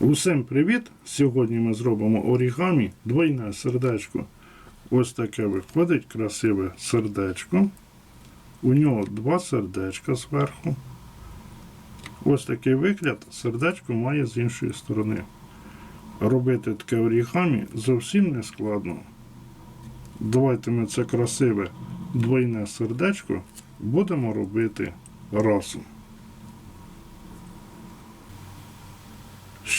Усім привіт! Сьогодні ми зробимо орігамі двойне сердечко. Ось таке виходить красиве сердечко. У нього два сердечка зверху. Ось такий вигляд сердечко має з іншої сторони. Робити таке орігамі зовсім не складно. Давайте ми це красиве двойне сердечко будемо робити разом.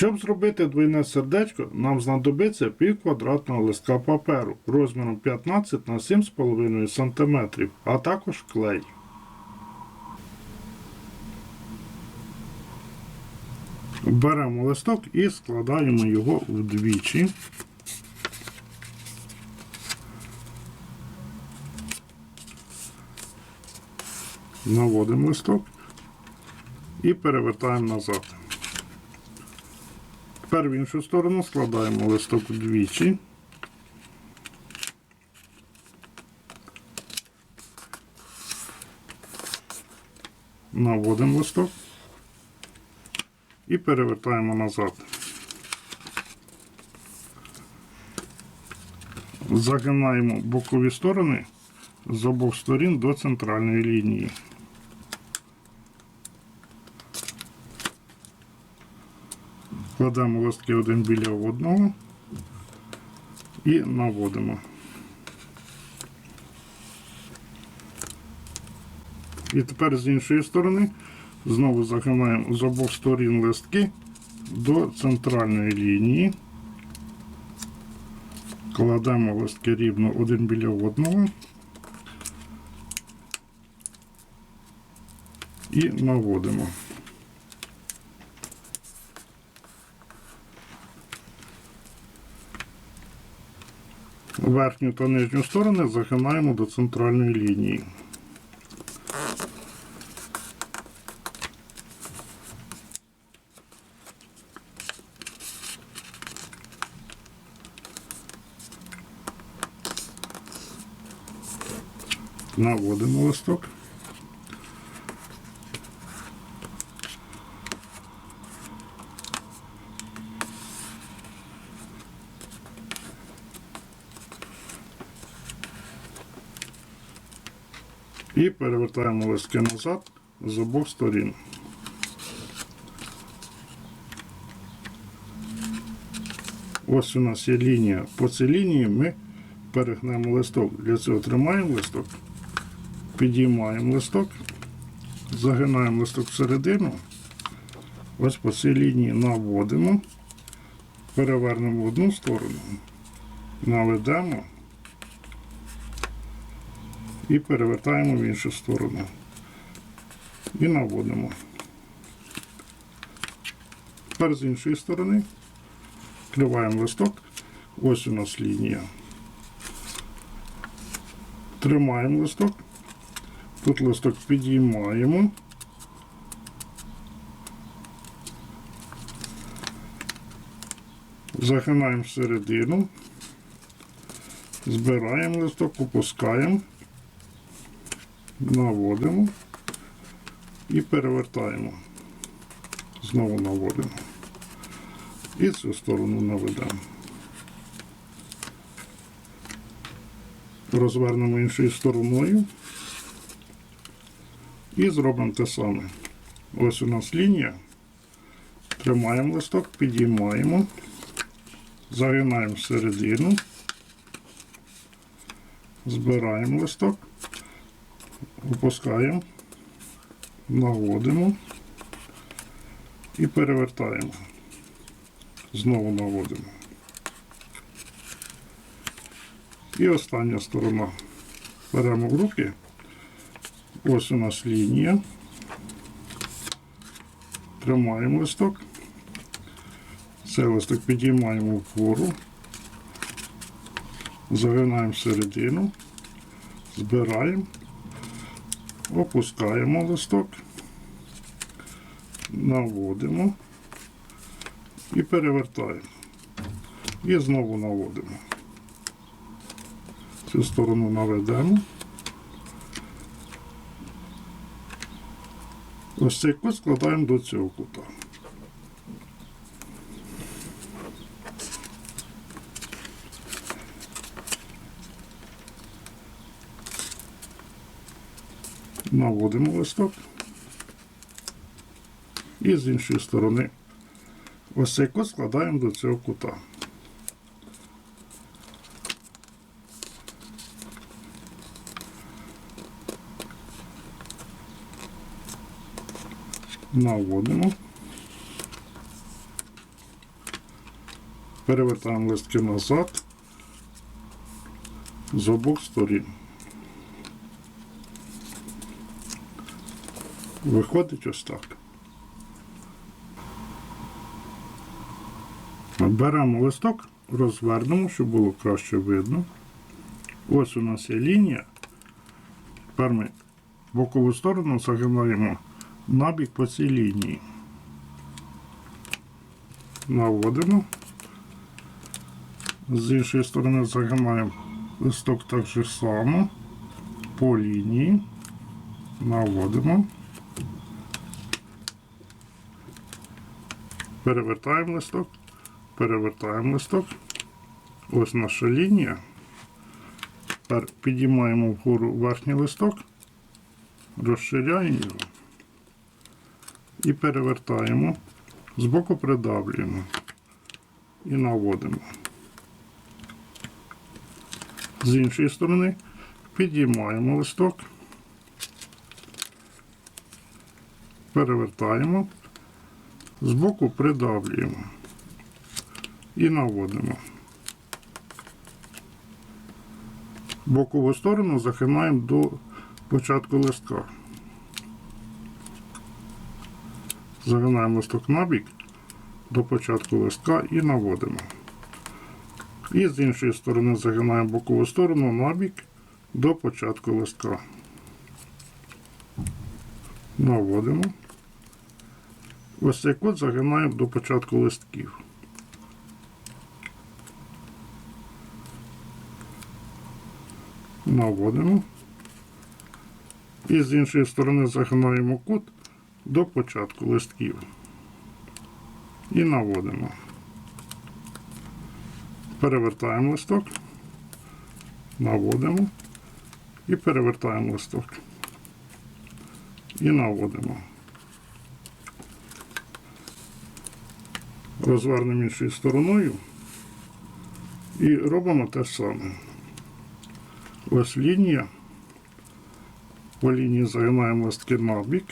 Щоб зробити двойне сердечко, нам знадобиться пів квадратного листка паперу розміром 15 на 7,5 см, а також клей. Беремо листок і складаємо його вдвічі. Наводимо листок і перевертаємо назад. Тепер в іншу сторону складаємо листок вдвічі. Наводимо листок і перевертаємо назад. Загинаємо бокові сторони з обох сторін до центральної лінії. Кладемо листки один біля одного і наводимо. І тепер з іншої сторони знову загинаємо з обох сторін листки до центральної лінії. Кладемо листки рівно один біля одного і наводимо. Верхню та нижню сторони загинаємо до центральної лінії. Наводимо листок. І перевертаємо листки назад з обох сторін. Ось у нас є лінія. По цій лінії ми перегнемо листок. Для цього тримаємо листок, підіймаємо листок, загинаємо листок всередину. Ось по цій лінії наводимо, перевернемо в одну сторону, наведемо і перевертаємо в іншу сторону. І наводимо. Тепер з іншої сторони відкриваємо листок. Ось у нас лінія. Тримаємо листок. Тут листок підіймаємо. Загинаємо всередину. Збираємо листок, опускаємо наводимо і перевертаємо. Знову наводимо. І цю сторону наведемо. Розвернемо іншою стороною і зробимо те саме. Ось у нас лінія. Тримаємо листок, підіймаємо, загинаємо всередину, збираємо листок опускаємо, наводимо і перевертаємо. Знову наводимо. І остання сторона. Беремо в руки. Ось у нас лінія. Тримаємо листок. Цей листок підіймаємо вгору, загинаємо всередину, збираємо опускаємо листок, наводимо і перевертаємо. І знову наводимо. Цю сторону наведемо. Ось цей кут складаємо до цього кута. Наводимо листок. І з іншої сторони ось цей кут складаємо до цього кута. Наводимо. Перевертаємо листки назад з обох сторін. Виходить ось так. Беремо листок, розвернемо, щоб було краще видно. Ось у нас є лінія. Тепер ми бокову сторону загинаємо набік по цій лінії. Наводимо. З іншої сторони загинаємо листок так же само по лінії. Наводимо. Перевертаємо листок. Перевертаємо листок. Ось наша лінія. Тепер підіймаємо вгору верхній листок, розширяємо його і перевертаємо, збоку придавлюємо і наводимо. З іншої сторони підіймаємо листок, перевертаємо, збоку придавлюємо і наводимо. Бокову сторону захинаємо до початку листка. Загинаємо листок набік до початку листка і наводимо. І з іншої сторони загинаємо бокову сторону набік до початку листка. Наводимо. Ось цей кут загинаємо до початку листків. Наводимо. І з іншої сторони загинаємо кут до початку листків. І наводимо. Перевертаємо листок, наводимо і перевертаємо листок. І наводимо. Розвернемо іншою стороною і робимо те саме. Ось лінія. По лінії загинаємо листки набік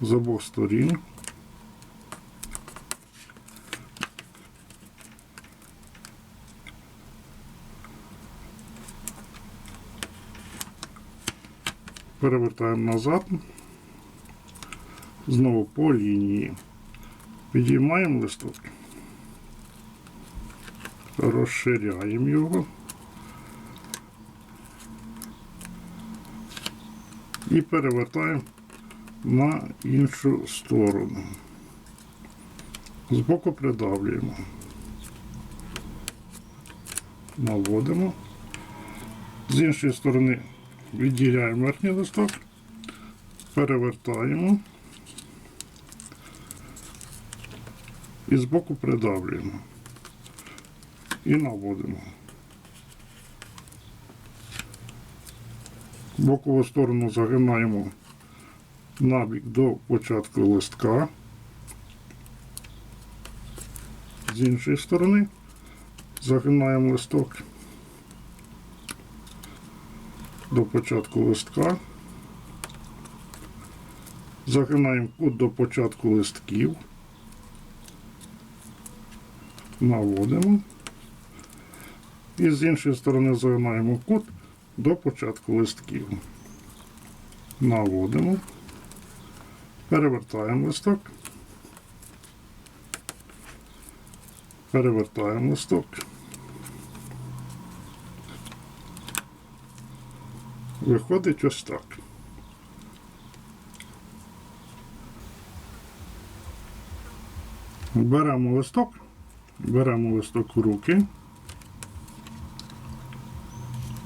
з обох сторін. Перевертаємо назад. Знову по лінії. Підіймаємо листок. Розширяємо його. І перевертаємо на іншу сторону. Збоку придавлюємо. Наводимо. З іншої сторони відділяємо верхній листок, перевертаємо і збоку придавлюємо. І наводимо. Бокову сторону загинаємо набік до початку листка. З іншої сторони загинаємо листок до початку листка. Загинаємо кут до початку листків. Наводимо. І з іншої сторони загинаємо кут до початку листків. Наводимо. Перевертаємо листок. Перевертаємо листок. Виходить ось так. Беремо листок, беремо листок в руки.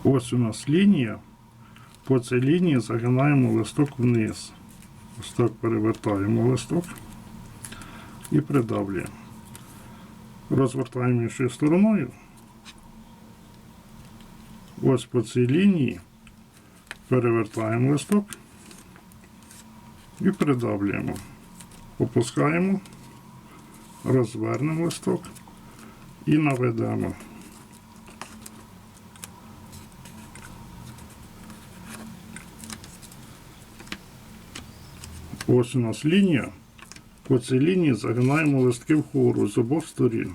Ось у нас лінія. По цій лінії загинаємо листок вниз. Ось так перевертаємо листок і придавлюємо. Розвертаємо іншою стороною. Ось по цій лінії Перевертаємо листок і придавлюємо. Опускаємо, розвернемо листок і наведемо. Ось у нас лінія. По цій лінії загинаємо листки вгору з обох сторін.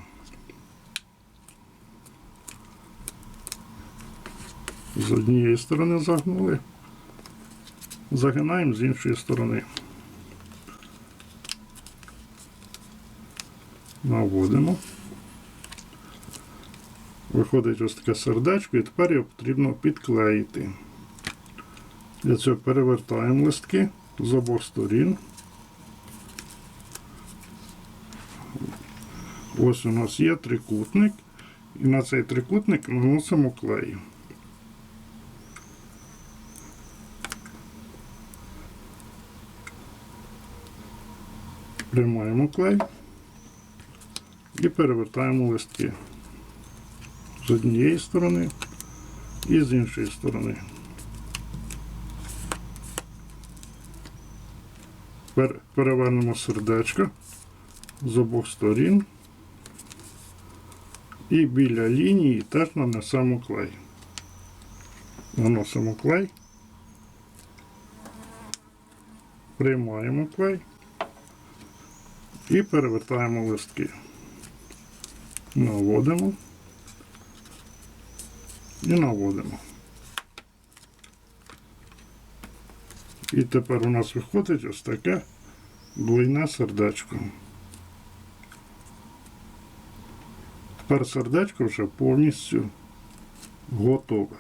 З однієї сторони загнули, загинаємо з іншої сторони. Наводимо. Виходить ось таке сердечко, і тепер його потрібно підклеїти. Для цього перевертаємо листки з обох сторін. Ось у нас є трикутник, і на цей трикутник наносимо клей. Приймаємо клей і перевертаємо листки з однієї сторони і з іншої сторони. Перевернемо сердечко з обох сторін. І біля лінії теж нанесемо клей. Наносимо клей. Приймаємо клей і перевертаємо листки. Наводимо і наводимо. І тепер у нас виходить ось таке двойне сердечко. Тепер сердечко вже повністю готове.